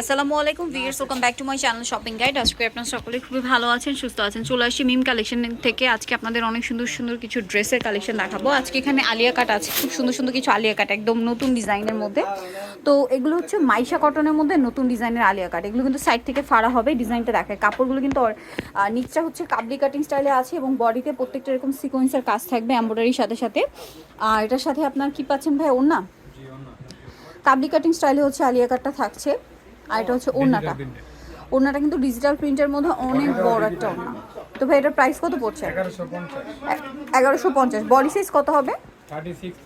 আসসালামু আলাইকুম viewers welcome back to my channel shopping guide আজকে আপনারা সকলে খুবই ভালো আছেন সুস্থ আছেন চলে আসছি মিম কালেকশন থেকে। আজকে আপনাদের অনেক সুন্দর সুন্দর কিছু ড্রেসের কালেকশন দেখাবো। আজকে এখানে আলিয়া কাট আছে খুব সুন্দর সুন্দর কিছু আলিয়া কাট একদম নতুন ডিজাইনের মধ্যে। তো এগুলো হচ্ছে মাইশা কটনের মধ্যে নতুন ডিজাইনের আলিয়া কাট। এগুলো কিন্তু সাইড থেকে ফাড়া হবে ডিজাইনটা দেখায়। কাপড়গুলো কিন্তু নিচটা হচ্ছে কাবলি কাটিং স্টাইলে আছে এবং বডিতে প্রত্যেকটা এরকম সিকোয়েন্সের কাজ থাকবে এমব্রয়ডারির সাথে সাথে। আর এটার সাথে আপনার কি পাচ্ছেন ভাই ওর ওড়না। কাবলি কাটিং স্টাইলে হচ্ছে আলিয়া কাটটা থাকছে। আর এটা হচ্ছে ওড়নাটা। ওড়নাটা কিন্তু ডিজিটাল প্রিন্টের মধ্যে অনেক বড় একটা ওড়না। তো ভাই এটার প্রাইস কত পড়ছে? এগারোশো পঞ্চাশ। বডি সাইজ কত হবে? থার্টি সিক্স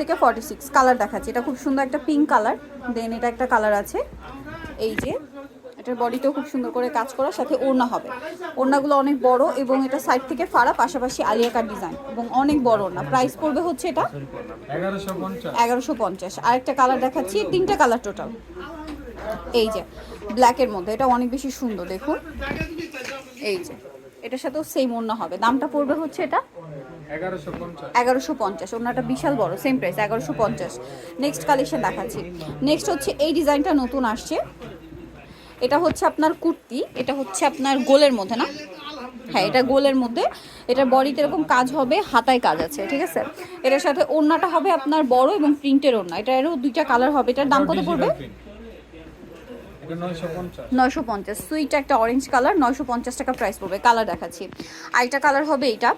থেকে ফর্টি সিক্স কালার দেখাচ্ছে। এটা খুব সুন্দর একটা পিঙ্ক কালার দেন এটা একটা কালার আছে। এই যে এটার বডিতেও খুব সুন্দর করে কাজ করার সাথে ওড়না হবে। ওড়নাগুলো অনেক বড় এবং এটা সাইড থেকে ফাড়া পাশাপাশি আলিয়া কাট ডিজাইন এবং অনেক বড় ওড়না। প্রাইস পড়বে হচ্ছে এটা এগারোশো পঞ্চাশ। আরেকটা কালার দেখাচ্ছি তিনটা কালার টোটাল। এই যে ব্ল্যাকের মধ্যে এটা অনেক বেশি সুন্দর দেখুন। এই যে এটার সাথেও সেম ওড়না হবে। দামটা পড়বে হচ্ছে এটা এগারোশো পঞ্চাশ। ওনাটা বিশাল বড় সেম প্রাইস এগারোশো পঞ্চাশ। নেক্সট কালেকশন দেখাচ্ছি। নেক্সট হচ্ছে এই ডিজাইনটা নতুন আসছে। এটা হচ্ছে আপনার কুর্তি এটা হচ্ছে আপনার গোলের মধ্যে না? হ্যাঁ এটা গোলের মধ্যে। এটা বডিতে এরকম কাজ হবে হাতায় কাজ আছে ঠিক আছে? এটার সাথে ওড়নাটা হবে আপনার বড় এবং প্রিন্টের ওড়না। এটা এরও দুইটা কালার হবে। এটার দাম কত পড়বে? এটা নয়শো পঞ্চাশ। সুইট একটা অরেঞ্জ কালার নয়শো পঞ্চাশ টাকা প্রাইস পড়বে। কালার দেখাচ্ছি। আরেকটা কালার হবে এইটা।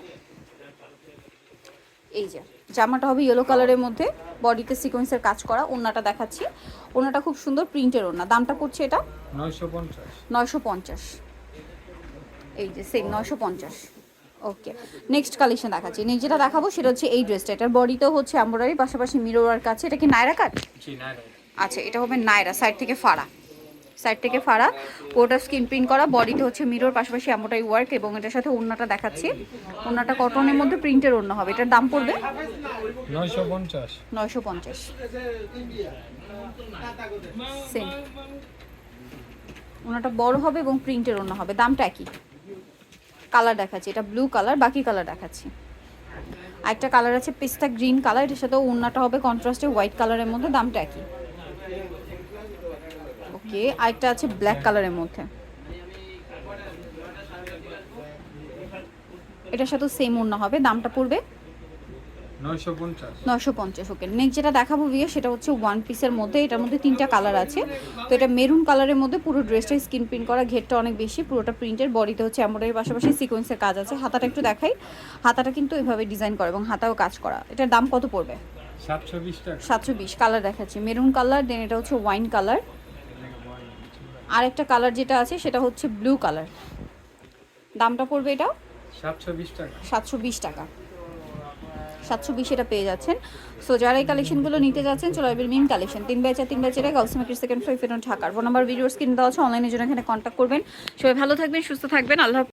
এই যে। জামাটা হবে ইয়েলো কালারের মধ্যে বডিতে সিকোয়েন্সের কাজ করা ওড়নাটা দেখাচ্ছি। ওড়নাটা খুব সুন্দর প্রিন্টের ওড়না। দামটা পড়ছে এটা? নয়শো পঞ্চাশ। এই যে সেম নয়শো পঞ্চাশ। ওকে নেক্সট কালেকশন দেখাচ্ছি। নেক্সট যেটা দেখাবো সেটা হচ্ছে এই ড্রেসটা এটার বডিতেও হচ্ছে এমব্রয়ডারি পাশাপাশি মিরোর কাছে। এটা কি নায়রা কাট আচ্ছা এটা হবে নায়রা সাইড থেকে ফাড়া। সাইড থেকে ফাড়া। পুরোটা স্কিন প্রিন্ট করা বডিতে হচ্ছে মিরর পাশাপাশি এমনটাই ওয়ার্ক এবং এটার সাথে ওড়নাটা দেখাচ্ছি। ওড়নাটা কটনের মধ্যে প্রিন্টের ওড়না হবে। এটার দাম পড়বে? নয়শো পঞ্চাশ। নয়শো পঞ্চাশ। সেম ওনাটা বড় হবে এবং প্রিন্টের ওড়না হবে। দামটা একই। কালার দেখাচ্ছি। এটা ব্লু কালার বাকি কালার দেখাচ্ছি। আরেকটা কালার আছে পিস্তা গ্রিন কালার এটার সাথে ওড়নাটা হবে। কন্ট্রাস্টে হোয়াইট কালারের মধ্যে দামটা একই। ওকে আরেকটা আছে ব্ল্যাক কালারের মধ্যে। এটার সাথে সেম ওড়না হবে দামটা পড়বে? নয়শো পঞ্চাশ। নশো পঞ্চাশ ওকে নেক্সট যেটা দেখাবো বিয়ে সেটা হচ্ছে ওয়ান পিসের মধ্যে এটার মধ্যে তিনটা কালার আছে। তো এটা মেরুন কালারের মধ্যে পুরো ড্রেসটা স্কিন প্রিন্ট করা ঘেরটা অনেক বেশি পুরোটা প্রিন্টের বডিতে হচ্ছে এমব্রয়ডারির পাশাপাশি সিকোয়েন্সের কাজ আছে। হাতাটা একটু দেখাই। হাতাটা কিন্তু এভাবে ডিজাইন করা এবং হাতাও কাজ করা। এটার দাম কত পড়বে? সাতশো বিশ কালার দেখাচ্ছি। মেরুন কালার দেন এটা হচ্ছে ওয়াইন কালার আরেকটা কালার যেটা আছে সেটা হচ্ছে ব্লু কালার। দামটা পড়বে এটা সাতশো বিশ টাকা। সাতশো বিশ এটা পেয়ে যাচ্ছেন। সো যারা এই কালেকশনগুলো নিতে যাচ্ছেন চলে আসবেন মিন কালেকশন তিন বাই চার তিন বাই চারে মার্কেট সেকেন্ড ফ্লোর ফেরন ঢাকার। ফোন নাম্বার ভিডিওর স্ক্রিন দেওয়া আছে অনলাইনের জন্য এখানে কন্ট্যাক্ট করবেন। সবাই ভালো থাকবেন সুস্থ থাকবেন। আল্লাহ।